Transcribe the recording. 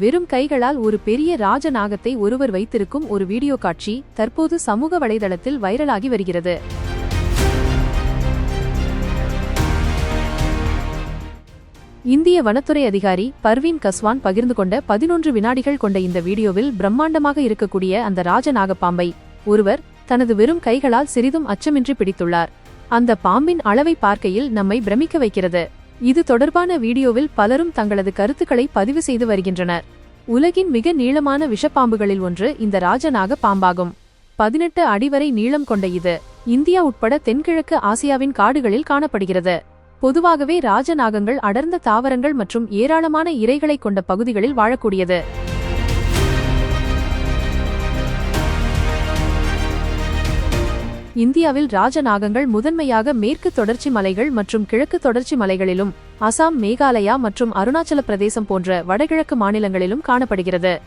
வெறும் கைகளால் ஒரு பெரிய ராஜ நாகத்தை ஒருவர் வைத்திருக்கும் ஒரு வீடியோ காட்சி தற்போது சமூக வலைதளத்தில் வைரலாகி வருகிறது. இந்திய வனத்துறை அதிகாரி பர்வீன் கஸ்வான் பகிர்ந்து கொண்ட பதினொன்று வினாடிகள் கொண்ட இந்த வீடியோவில் பிரம்மாண்டமாக இருக்கக்கூடிய அந்த ராஜநாக பாம்பை ஒருவர் தனது வெறும் கைகளால் சிறிதும் அச்சமின்றி பிடித்துள்ளார். அந்த பாம்பின் அளவை பார்க்கையில் நம்மை பிரமிக்க வைக்கிறது. இது தொடர்பான வீடியோவில் பலரும் தங்களது கருத்துக்களை பதிவு செய்து வருகின்றனர். உலகின் மிக நீளமான விஷப்பாம்புகளில் ஒன்று இந்த ராஜநாக பாம்பாகும். பதினெட்டு அடி வரை நீளம் கொண்ட இது இந்தியா உட்பட தென்கிழக்கு ஆசியாவின் காடுகளில் காணப்படுகிறது. பொதுவாகவே ராஜநாகங்கள் அடர்ந்த தாவரங்கள் மற்றும் ஏராளமான இரைகளைக் கொண்ட பகுதிகளில் வாழக்கூடியது. இந்தியாவில் ராஜநாகங்கள் முதன்மையாக மேற்கு தொடர்ச்சி மலைகள் மற்றும் கிழக்கு தொடர்ச்சி மலைகளிலும் அசாம் மேகாலயா மற்றும் அருணாச்சல பிரதேசம் போன்ற வடகிழக்கு மாநிலங்களிலும் காணப்படுகிறது.